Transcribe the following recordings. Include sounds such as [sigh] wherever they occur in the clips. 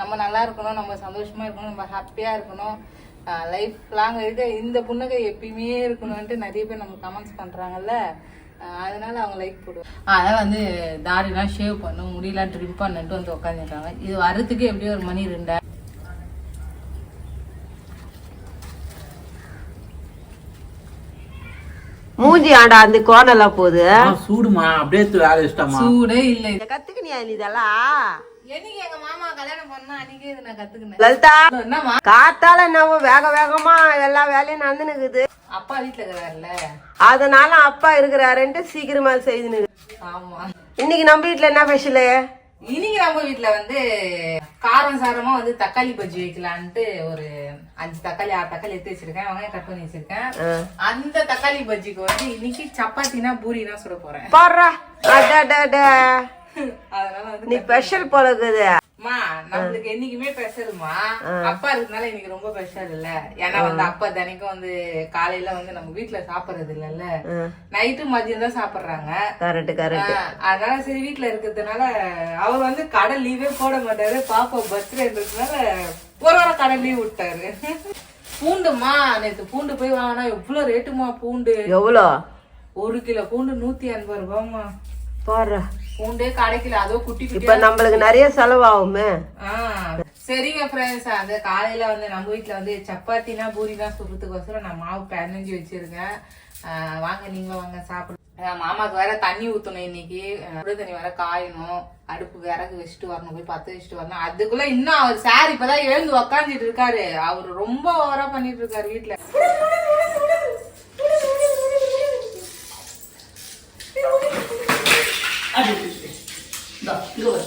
நம்ம நல்லா இருக்கணும் நம்ம சந்தோஷமா இருக்கணும் நம்ம ஹாப்பியா இருக்கணும். லைஃப் லாங் இருக்க இந்த புன்னகை எப்பயுமே இருக்கணும்ன்ட்டு நிறைய பேர் நம்ம கமெண்ட்ஸ் பண்றாங்கல்ல. அதனால அவங்க லைக் போடுவோம் அதனால வந்து தாடிலாம் ஷேவ் பண்ணும் முடியெல்லாம் ட்ரிம் பண்ணிட்டு வந்து உட்காந்துருக்காங்க இது வரதுக்கு எப்படியும் ஒரு மணி ரெண்டாயிரம் ஆண்டா அந்த கோணெல்லாம் போகுது? சூடுமா. அப்படியே வேலை இஷ்டமா? சூடே இல்லை. கத்துக்கினியா நீ இதெல்லாம் என்னைக்கு எங்க மாமா கல்யாணம் பண்ணா அன்னைக்கே இது நான் கத்துக்கினேன். லலிதா என்னம்மா? காத்தால என்னவோ வேக வேகமா எல்லா வேலையும் நடந்துனுக்குது. அப்பா வீட்டுல இருக்கிறாருல்ல அதனால அப்பா இருக்கிறாருன்ட்டு சீக்கிரமா செய்துனுக்குது. ஆமா. இன்னைக்கு நம்ம வீட்டுல என்ன ஸ்பெஷலு இன்னைக்கு நம்ம வீட்ல வந்து காரம் சாரமா வந்து தக்காளி பஜ்ஜி வைக்கலான்ட்டு ஒரு அஞ்சு தக்காளி ஆறு தக்காளி எடுத்து வச்சிருக்கேன். வெங்காயம் கட் பண்ணி வச்சிருக்கேன். அந்த தக்காளி பஜ்ஜிக்கு வந்து இன்னைக்கு சப்பாத்தினா பூரினா சுட போறேன். [laughs] அதனால வந்து நீ ஸ்பெஷல் போல அம்மா நம்மளுக்கு என்னைக்குமே ஸ்பெஷல்மா அப்பா இருக்கனால இன்னைக்கு ரொம்ப ஸ்பெஷல் இல்ல. ஏன்னா வந்து அப்பா தினைக்கும் வந்து காலையில வந்து நம்ம வீட்ல சாப்பிடுறது இல்லல்ல. நைட்டு மதியம் தான் சாப்பிடுறாங்க. அதனால சரி வீட்ல இருக்கிறதுனால அவர் வந்து கடை லீவே போட மாட்டாரு. பாப்பா பர்த்டேன்றதுனால ஒரு வாரம் கடை லீவ் விட்டாரு. பூண்டுமா நேத்து பூண்டு போய் வாங்கினா எவ்வளவு ரேட்டுமா பூண்டு? எவ்வளோ? ஒரு கிலோ பூண்டு நூத்தி எண்பது ரூபாய்மா போடுறா பூண்டே கிடைக்கல அதோ குட்டி குட்டி இப்ப நம்மளுக்கு நிறைய செலவாகுமே. சரிங்க ஃப்ரெண்ட்ஸ் அந்த காலையில வந்து நம்ம வீட்ல வந்து சப்பாத்தினா பூரினா சுடுறதுக்கோசரம் நான் மாவு பிணைஞ்சு வச்சிருக்கேன். வாங்க நீங்களும் வாங்க சாப்பிடு மாமாக்கு வேற தண்ணி ஊத்தணும் இன்னைக்கு. சுடு தண்ணி வேற காயணும். அடுப்பு விறகு வச்சுட்டு வரணும் போய் பத்து வச்சுட்டு வரணும். அதுக்குள்ள இன்னும் அவர் சார் இப்பதான் எழுந்து உக்காந்துட்டு இருக்காரு. அவர் ரொம்ப ஓவரா பண்ணிட்டு இருக்காரு வீட்ல [laughs]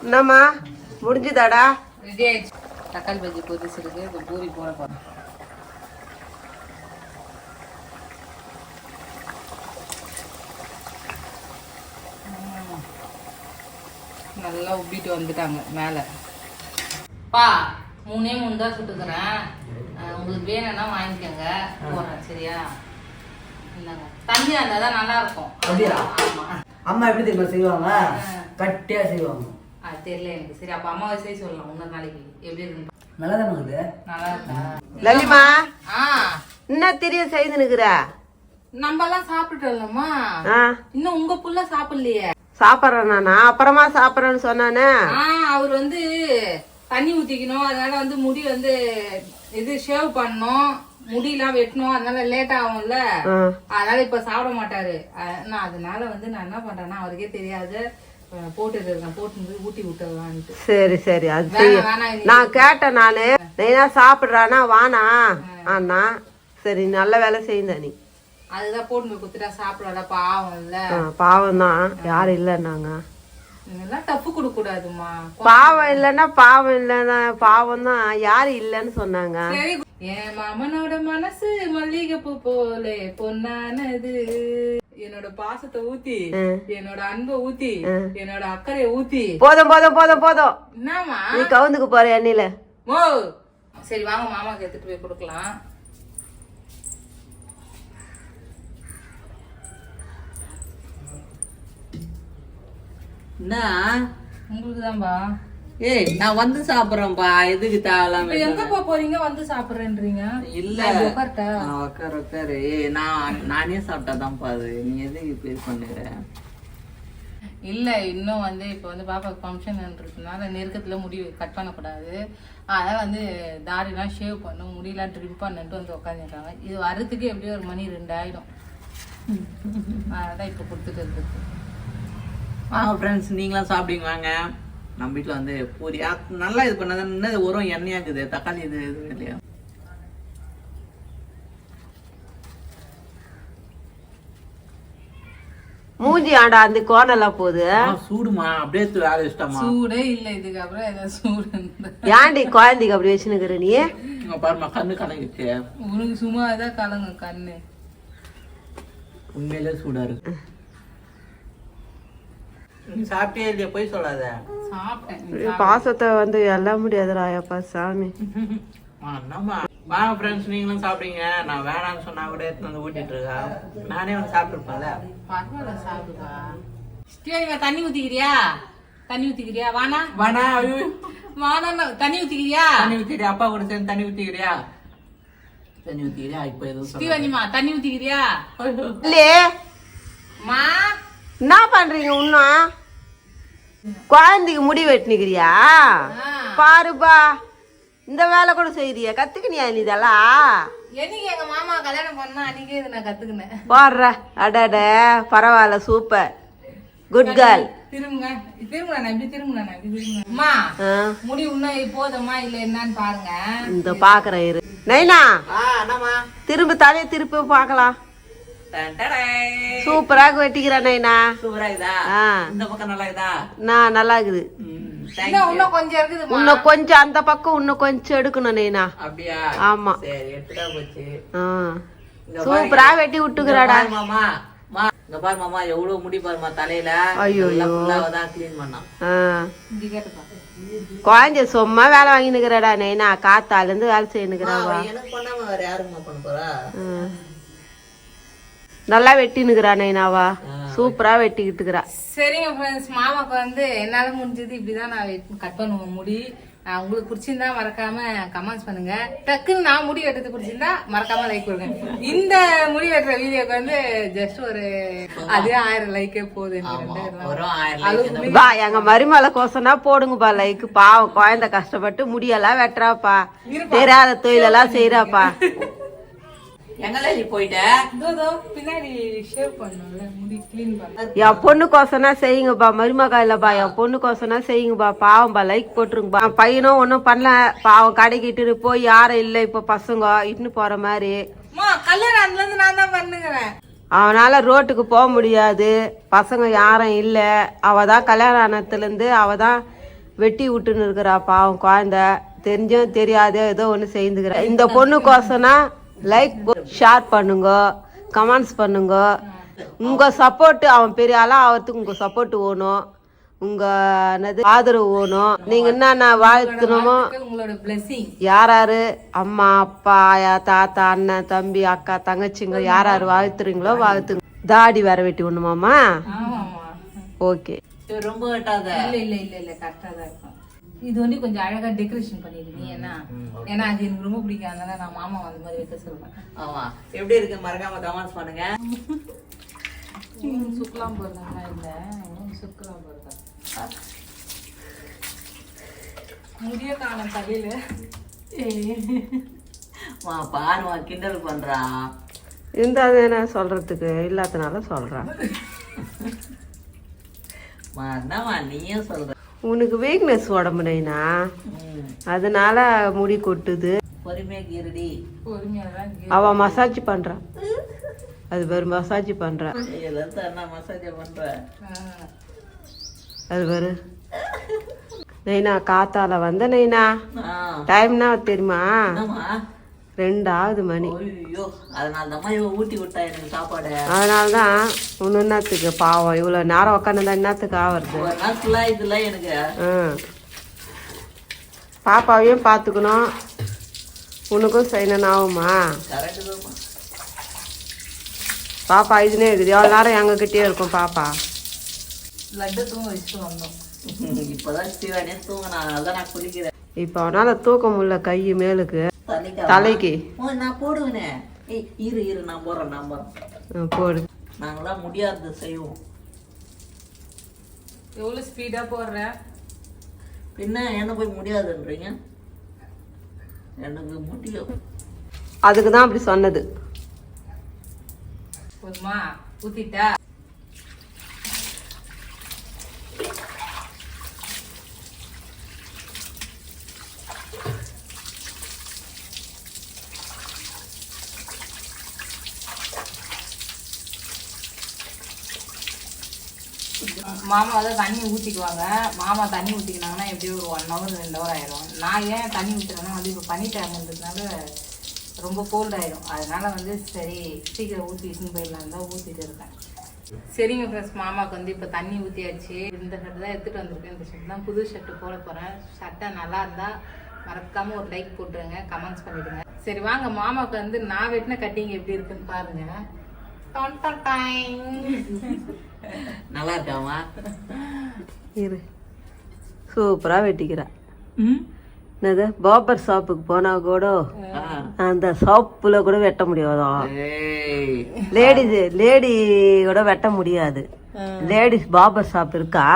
என்னம்மா? முடிஞ்சுதாடா? ரெடி ஆயிடுச்சு. தக்காளி பஜ்ஜி பொரிச்சு இருக்கு இப்ப பூரி போட போறேன் ம். நல்லா உப்பிட்டு வந்துட்டாங்க மேல. பா மூணே மூணு தான் சுட்டுக்கிறேன். உங்களுக்கு வேணும்னா வாங்கிக்கோங்க. போடுறேன் சரியா? இந்தாங்க. தண்ணியா இருந்தா தான் நல்லா இருக்கும் அப்படியா? அம்மா எப்படி தெரியுமா செய்வாங்க? கட்டியா செய்வாங்க. அது தெரியல எனக்கு. சரி அப்ப அம்மாவை செய்ய சொல்லலாம். இன்னொரு நாளைக்கு. எப்படி இருக்கு நல்லா தானே இருக்குது நல்லா இருக்கா லலிமா ஆ. என்ன தெரிய செய்துனுக்குற நம்ம எல்லாம் சாப்பிட்டுட்டோம்மா இன்னும் உங்க புள்ள சாப்பிடலையே. சாப்பிட்றேன் நானா. அப்புறமா சாப்பிட்றேன்னு சொன்னானே. அவர் வந்து தண்ணி ஊத்திக்கணும். அதனால வந்து முடி வந்து இது ஷேவ் பண்ணணும். முடியெல்லாம் வெட்டணும். அதனால லேட் ஆகும்ல. அதனால இப்ப சாப்பிட மாட்டாரு. நான் அதனால வந்து நான் என்ன பண்றேன்னா அவருக்கே தெரியாது. சரி சரி. அது நான் கேட்டேன் நானு. நீ என்ன சாப்பிட்றானா? வானா? அண்ணா சரி நல்ல வேலை செய்யுந்த நீ. அதுதான் போட்டு போய் குத்துட்டா சாப்பிடாத பாவம் இல்ல பாவம் தான் யாரும் இல்லைன்னாங்க. தப்பு கொடுக்க கூடாதுமா பாவம் இல்லைன்னா பாவம் இல்லைன்னா பாவம் தான் யாரும் இல்லைன்னு சொன்னாங்க. என் மாமனோட மனசு மல்லிகைப்பூ போலே பொன்னானது. என்னோட பாசத்தை ஊத்தி என்னோட அன்பை ஊத்தி என்னோட அக்கறையை ஊத்தி. போதும் போதும் போதும் போதும். என்னமா நீ கவுந்துக்கு போற எண்ணில ஓ சரி வாங்க மாமாக்கு எடுத்துட்டு போய் கொடுக்கலாம். என்ன? உங்களுக்கு தான்பா ஏய் நான் வந்து சாப்பிடுறேன்ப்பா எதுக்கு தேவையில்லாம இப்ப எங்க போக போறீங்க? வந்து சாப்பிடுறேன்றீங்க. இல்ல? ஆ, உட்காரு உட்காரு. ஏய் நான் நானே சாப்பிட்டாதான்ப்பா அது. நீ எதுக்கு இப்படி பண்ணுற? இல்ல இன்னும் வந்து இப்ப வந்து பாப்பாக்கு ஃபங்க்ஷன்ன்றதுனால நெருக்கத்துல முடி கட் பண்ணக்கூடாது. அதனால வந்து தாடிலாம் ஷேவ் பண்ணும் முடியெல்லாம் ட்ரிம் பண்ணிட்டு வந்து உட்காந்துருக்காங்க இது வர்றதுக்கு எப்படியும் ஒரு மணி ரெண்டு ஆயிடும் [laughs] அதான் இப்ப கொடுத்துட்டு இருக்கு வாங்க ஃப்ரெண்ட்ஸ் நீங்களாம் சாப்பிடுங்க வாங்க நம்ம வீட்டில் வந்து பூரி நல்லா இது பண்ணாதான் என்ன உரம் எண்ணெயா இருக்குது தக்காளி இது இது இல்லையா? மூஞ்சி ஆண்டா அந்த கோணெல்லாம் போகுது. சூடுமா அப்படியே வேலை இஷ்டமா சூடே இல்ல இதுக்கப்புறம் ஏதாவது சூடு. ஏன்டி குழந்தைக்கு அப்படி வச்சுனுக்குற நீ? இங்க பாருமா கண்ணு கலங்கிச்சு உனக்கு சும்மா தான் கலங்க கண்ணு. உண்மையிலே சூடா இருக்கு. சாப்பிட்டே இல்லையா? போய் சொல்லாத. சாப்பிட்டேன். பாசத்தை வந்து எல்லாம் முடியாதுடா ஐயப்பா சாமி. வாங்க ஃப்ரெண்ட்ஸ் நீங்களும் சாப்பிடுங்க. நான் வேணாம்னு சொன்னா கூட எடுத்து வந்து ஊட்டிட்டு இருக்கா? நானே வந்து சாப்பிட்டுருப்பேன்ல. பரவாயில்ல சாப்பிடுவா தண்ணி ஊத்திக்கிறியா? தண்ணி ஊத்திக்கிறியா? வானா வேணா ஐயோ. வானா தண்ணி ஊத்திக்கிறியா? தண்ணி ஊத்திக்கிறியா அப்பா கூட சேர்ந்து தண்ணி ஊத்திக்கிறியா? தண்ணி ஊத்திக்கிறியா? இப்போ எதுவும் தண்ணி ஊத்திக்கிறியா? இல்லையே. மா என்ன பண்றீங்க இன்னும் குழந்தைக்கு முடி வெட்டினுக்கிறியா? பாருப்பா. இந்த வேலை கூட செய்யறியா கத்துக்கினியா நீ இதெல்லாம்? என்னைக்கு எங்க மாமா கல்யாணம் பண்ணா அன்னைக்கே இது நான் கத்துக்கினேன். போடுற. அடட பரவாயில்ல சூப்பர். குட் கேர்ள் திரும்புங்க. திரும்புங்க நம்பி திரும்புங்க நம்பி முடி இன்னும் போதுமா இல்ல என்னன்னு பாருங்க. இந்த பாக்குறேன் இரு. நைனா திரும்ப தலையை திருப்பி பார்க்கலாம். சூப்பராக வெட்டிக்கிறேன் நைனா இந்த பக்கம் நல்லா இருக்குதா நான் நல்லா இருக்குது இன்னும் கொஞ்சம் அந்த பக்கம் இன்னும் கொஞ்சம் எடுக்கணும் நைனா ஆமா சூப்பரா வெட்டி விட்டுக்கிறாடா பாரு மாமா மா இங்க பாரு மாமா எவ்வளவு முடி பாருமா தலையில ஐயோ, க்ளீன் பண்ணான் குழந்தை சும்மா வேலை வாங்கினுக்கிறடா நைனா காத்தால இருந்து வேலை எனக்கு பண்ணாம வேற யாருமா பண்ண போறா நல்லா வெட்டினுக்கிறா நைனாவா? சூப்பரா வெட்டிக்கிட்டுக்கிறா. சரிங்க ஃப்ரெண்ட்ஸ் மாமாக்கு வந்து என்னால முடிஞ்சது இப்படிதான் நான் கட் பண்ணுவேன் முடி நான் உங்களுக்கு பிடிச்சிருந்தா மறக்காம கமெண்ட்ஸ் பண்ணுங்க. டக்குன்னு நான் முடி வெட்டுறது பிடிச்சிருந்தா மறக்காம லைக் கொடுங்க. இந்த முடி வெட்டுற வீடியோக்கு வந்து ஜஸ்ட் ஒரு அதே ஆயிரம் லைக்கே போகுது வா எங்க மருமலை கோசம்னா போடுங்கப்பா லைக் பாவம் குழந்தை கஷ்டப்பட்டு முடியெல்லாம் வெட்டுறாப்பா. தெரியாத தொழிலெல்லாம் செய்யறாப்பா [laughs] என் பொண்ணு கோசம்னா செய்யுங்கப்பா மருமகா இல்லப்பா என் பொண்ணு கோசம்னா செய்யுங்கப்பா பாவம்பா லைக் போட்டுருங்கப்பா. பையனும் ஒன்றும் பண்ணல பாவம் கடைக்கு இட்டுட்டு போய் யாரும் இல்லை இப்போ பசங்க இட்டுன்னு போற மாதிரி. அவனால ரோட்டுக்கு போக முடியாது. பசங்க யாரும் இல்லை. அவ தான் கல்யாணம் ஆனதுலேருந்து அவ தான் வெட்டி விட்டுன்னு இருக்கிறா பாவம் குழந்தை. தெரிஞ்சும் தெரியாதோ ஏதோ ஒன்று செய்துக்கிறா. இந்த பொண்ணுக்கோசம்னா லைக் ஷேர் பண்ணுங்க கமெண்ட்ஸ் பண்ணுங்க. உங்க சப்போர்ட் அவன் பெரிய ஆளா ஆகிறதுக்கு உங்க சப்போர்ட் வேணும். உங்க என்னது ஆதரவு வேணும். நீங்க என்னென்ன வாழ்த்தணுமோ யார் யாரு? அம்மா அப்பா ஆயா தாத்தா அண்ணன் தம்பி அக்கா தங்கச்சிங்க யார் யார் வாழ்த்துறீங்களோ வாழ்த்துங்க. தாடி வேற வெட்டி ஒண்ணுமாமா ஆமாமா ஓகே ரொம்ப இல்ல இல்ல இல்ல கரெக்டா தான் இருக்கும். இது வந்து கொஞ்சம் அழகா டெக்கரேஷன் பண்ணிருக்கீங்க. ஏன்னா ஏன்னா அது எனக்கு ரொம்ப பிடிக்கும். அதனால நான் மாமா அந்த மாதிரி வைக்க சொல்றேன் ஆமா. எப்படி இருக்கு? மறக்காம கமெண்ட்ஸ் பண்ணுங்க. சுக்கலாம் போறதா இல்ல? சுக்கலாம் போறதா முடிய காணும் தலையில. மா பாருமா கிண்டல் பண்றா. இருந்தாது என்ன சொல்றதுக்கு? இல்லாதனால சொல்றேன் மா என்னம்மா நீயும் சொல்ற. உனக்கு வீக்னஸ் உடம்பு நைனா ம், அதனால முடி கொட்டுது. அவ மசாஜ் பண்றான் அது பேர் மசாஜ் பண்றான். அது பேரு நைனா காத்தால வந்த நைனா? டைம்னா தெரியுமா? ரெண்டாவது மணி. அதனால தான் ஒன்று என்னத்துக்கு பாவம். இவ்வளோ நேரம் உட்காந்துருந்தா என்னத்துக்கு ஆவறது? பாப்பாவையும் பார்த்துக்கணும் உனக்கும் செய்யணும் ஆகுமா? பாப்பா இதுனே இருக்குது. எவ்வளோ நேரம் எங்ககிட்டயே இருக்கும் பாப்பா. லட்டு தூங்க வச்சுட்டு வந்தோம். இப்பதான் சிவானே தூங்கினா அதனால நான் குளிக்கிறேன். இப்போ அவனால் தூக்க முடியல கை மேலுக்கு. தலைக்கு நான் போடுவேனே. ஏய் இரு இரு நான் போடுறேன் நான் போடுறேன். ஆ, போடு. நாங்களாம் முடியாதது செய்வோம். எவ்வளவு ஸ்பீடா போடுற? பின்ன என்ன போய் முடியாதுன்றீங்க? எனக்கு முடியும் அதுக்கு தான் அப்படி சொன்னது. போதுமா? ஊத்திட்டா? மாமா வந்து தண்ணி ஊற்றிக்குவாங்க மாமா தண்ணி ஊற்றிக்கினாங்கன்னா எப்படியும் ஒரு ஒன் ஹவர் ரெண்டு ஹவர் ஆயிரும். நான் ஏன் தண்ணி ஊற்றுறேன்னா வந்து இப்போ பனி டைம்ன்றதுனால ரொம்ப கோல்ட் ஆயிடும் அதனால வந்து சரி சீக்கிரம் ஊற்றி இட்டுன்னு போயிடலாம் தான் ஊற்றிட்டு இருக்கேன். சரிங்க ஃப்ரெண்ட்ஸ் மாமாவுக்கு வந்து இப்போ தண்ணி ஊற்றியாச்சு இந்த ஷர்ட் தான் எடுத்துகிட்டு வந்திருக்கேன். இந்த ஷர்ட் தான் புது ஷர்ட்டு போட போகிறேன் ஷர்ட்டை நல்லா இருந்தால் மறக்காமல் ஒரு லைக் போட்டுருங்க. கமெண்ட்ஸ் பண்ணிவிடுங்க சரி வாங்க. மாமாவுக்கு வந்து நான் வெட்டின கட்டிங் எப்படி இருக்குன்னு பாருங்கள் நல்லா இருக்காமா இரு. சூப்பரா வெட்டிக்கிறா. என்னது? பாபர் ஷாப்புக்கு போனா கூட அந்த ஷாப்புல கூட வெட்ட முடியாதோ? ஏய். லேடிஸ் லேடி கூட வெட்ட முடியாது. லேடிஸ் பாபர் ஷாப் இருக்கா?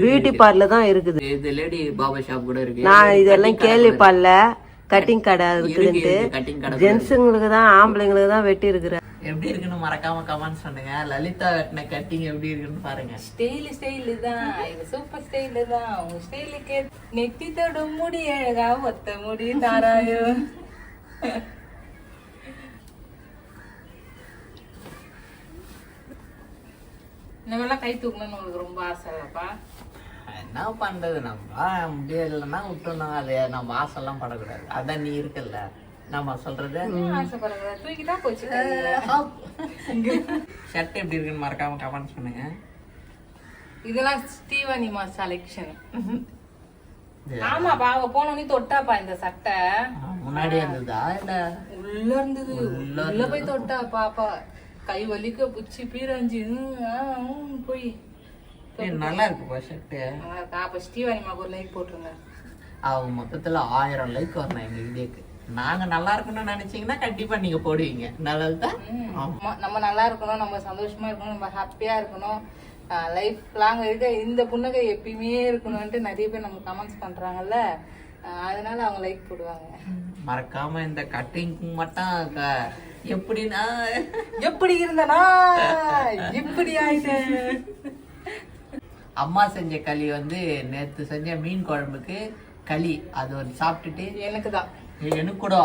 பியூட்டி பார்லர் தான் இருக்குது. இது லேடி பாபா ஷாப் கூட இருக்கு. நான் இதெல்லாம் கேள்விப்படல. கட்டிங் கடை இருக்குதுன்ட்டு. ஜென்ஸுங்களுக்கு தான் ஆம்பளைங்களுக்கு தான் வெட்டி இருக்கிறேன் எப்படி இருக்குன்னு மறக்காம கமெண்ட்ஸ் பண்ணுங்க. லலிதா வெட்டின கட்டிங் எப்படி இருக்குன்னு பாருங்க. ஸ்டைல் ஸ்டைலு தான். இது சூப்பர் ஸ்டைலு தான். உங்க ஸ்டைலுக்கே நெத்தி தொடும் முடி அழகா ஒத்த முடி தாராயோ. மாதிரிலாம் கை தூக்கணும்னு உங்களுக்கு ரொம்ப ஆசை இல்லப்பா? என்ன பண்றது? நம்ம முடியலைன்னா விட்டோம்னா அது நம்ம ஆசைலாம் படக்கூடாது. அதான் நீ இருக்கல்ல. நம்ம சொல்றது? ஷர்ட் எப்படி இருக்குன்னு மறக்காம கமெண்ட்ஸ் பண்ணுங்க. இதெல்லாம் ஸ்டீவனிமா செலெக்ஷன் ஆமாப்பா அவ போனோடனே தொட்டாப்பா இந்த சட்டை. முன்னாடி இருந்ததா? இல்ல உள்ள இருந்தது. உள்ள போய் தொட்டா பாப்பா கை வலிக்க புச்சி பீரஞ்சு. போய் நல்லா இருக்குப்பா ஷர்ட் நல்லா இருக்கா அப்ப ஸ்டீவனிமாக்கு ஒரு லைக் போட்டுருங்க. அவங்க மொத்தத்துல ஆயிரம் லைக் வரணும் எங்க வீடியோக்கு. நாங்க நல்லா இருக்கணும்னு நினைச்சீங்கன்னா கண்டிப்பா நீங்க போடுவீங்க. நல்லா ஆமா, நம்ம நல்லா இருக்கணும் நம்ம சந்தோஷமா இருக்கணும் நம்ம ஹாப்பியா இருக்கணும். லைஃப் லாங் இருக்க இந்த புன்னகை எப்பயுமே இருக்கணும்ட்டு நிறைய பேர் நம்ம கமெண்ட்ஸ் பண்றாங்கல்ல. அதனால அவங்க லைக் போடுவாங்க. மறக்காம இந்த கட்டிங் மட்டும் எப்படின்னா? எப்படி இருந்தனா? இப்படி ஆயிட்டேன் அம்மா செஞ்ச களி வந்து நேத்து செஞ்ச மீன் குழம்புக்கு களி அது ஒரு சாப்பிட்டுட்டு எனக்கு தான். எனக்கு கூட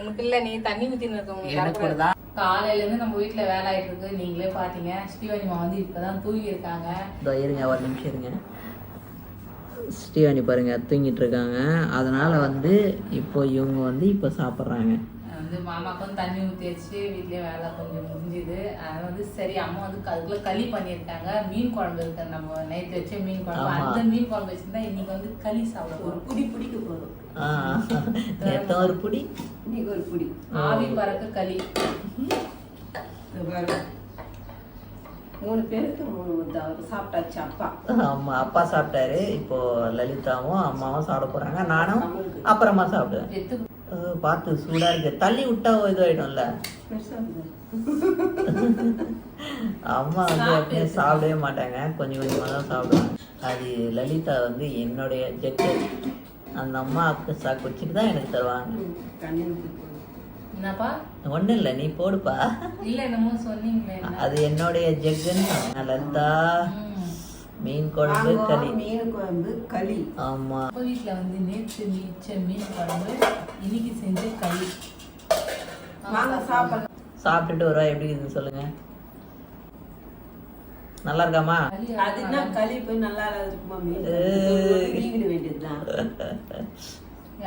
உனக்கு இல்ல நீ தண்ணி ஊத்தின்னு இருக்க எனக்கு கூட தான் காலையில இருந்து நம்ம வீட்ல வேலை ஆயிட்டு இருக்கு. நீங்களே பாத்தீங்க. ஸ்ரீவனிமா வந்து இப்பதான் தூங்கி இருக்காங்க. இதோ இருங்க ஒரு நிமிஷம் இருங்க. ஸ்ரீவாணி பாருங்க தூங்கிட்டு இருக்காங்க. அதனால வந்து இப்போ இவங்க வந்து இப்போ சாப்பிட்றாங்க. வந்து மாமாக்கு வந்து தண்ணி ஊற்றி வச்சு வீட்லயே வேலை கொஞ்சம் முடிஞ்சுது. அதனால வந்து சரி அம்மா வந்து அதுக்குள்ள களி பண்ணியிருக்காங்க. மீன் குழம்பு இருக்கு. நம்ம நேற்று வச்ச மீன் குழம்பு. அந்த மீன் குழம்பு வச்சிருந்தா இன்னைக்கு வந்து களி சாப்பிட போறோம். புடி பிடிக்க நேற்று ஒரு புடி? இன்னைக்கு ஒரு புடி. ஆவி பறக்க களி. மூணு பேருக்கு மூணு சாப்பிட்டாச்சு அப்பா. ஆமா அப்பா சாப்பிட்டாரு. இப்போ லலிதாவும் அம்மாவும் சாப்பிட போறாங்க. நானும் அப்புறமா சாப்பிடுவேன். பார்த்து சூடா இருக்கு தள்ளி விட்டா இதுவாயிடும்ல. அம்மா வந்து எப்பயும் சாப்பிடவே மாட்டாங்க கொஞ்சம் கொஞ்சமாக தான் சாப்பிடுவாங்க அது லலிதா வந்து என்னுடைய ஜெட்டு அந்த அம்மாவுக்கு சா குடிச்சிட்டு தான் எனக்கு தருவாங்க. என்னப்பா ஒன்றும் இல்லை நீ போடுப்பா இல்ல என்னமோ சொன்னீங்களே? அது என்னுடைய ஜெக்குன்னு சொன்னேன். லலிதா. மீன் குழம்பு களி. மீன் குழம்பு களி. ஆமா. அப்பா வீட்ல வந்து நேற்று மிச்ச மீன் குழம்பு இன்னைக்கு செஞ்ச களி. வாங்க சாப்பிடலாம். சாப்பிட்டுட்டு வருவா எப்படி இருக்குன்னு சொல்லுங்க. நல்லா இருக்காமா? அதுனா களி போய் நல்லா இருக்குமா மீன் வேண்டியதுதான்.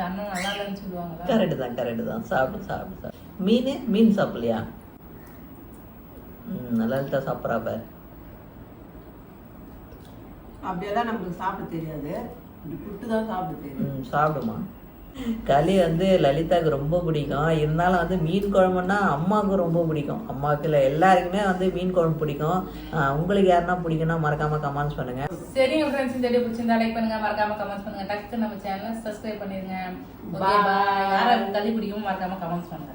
அண்ணன் நல்லா இல்லைன்னு சொல்லுவாங்களா கரெக்டு தான் கரெக்டு தான். சாப்பிடு சாப்பிடு சாப்பிடு. மீன் மீன் சாப்பிடலையா? ம் லலிதா சாப்பிட்றா பாரு. அப்படியெல்லாம் நம்மளுக்கு சாப்பிட தெரியாது. புட்டு தான் சாப்பிட தெரியும். ம் சாப்பிடுமா? களி வந்து லலிதாவுக்கு ரொம்ப பிடிக்கும். இருந்தாலும் வந்து மீன் குழம்புன்னா அம்மாவுக்கு ரொம்ப பிடிக்கும். அம்மாவுக்கு இல்லை எல்லாருக்குமே வந்து மீன் குழம்பு பிடிக்கும். உங்களுக்கு யாருன்னா பிடிக்கும்னா மறக்காம கமெண்ட்ஸ் பண்ணுங்க. சரிங்க ஃப்ரெண்ட்ஸ் இந்த வீடியோ பிடிச்சிருந்தா லைக் பண்ணுங்க. மறக்காம கமெண்ட்ஸ் பண்ணுங்க. டக்கு நம்ம சேனலை சப்ஸ்கிரைப் பண்ணிருங்க. யாராவது களி பிடிக்கும் மறக்காம கமெண்ட்ஸ் பண்ணுங்க.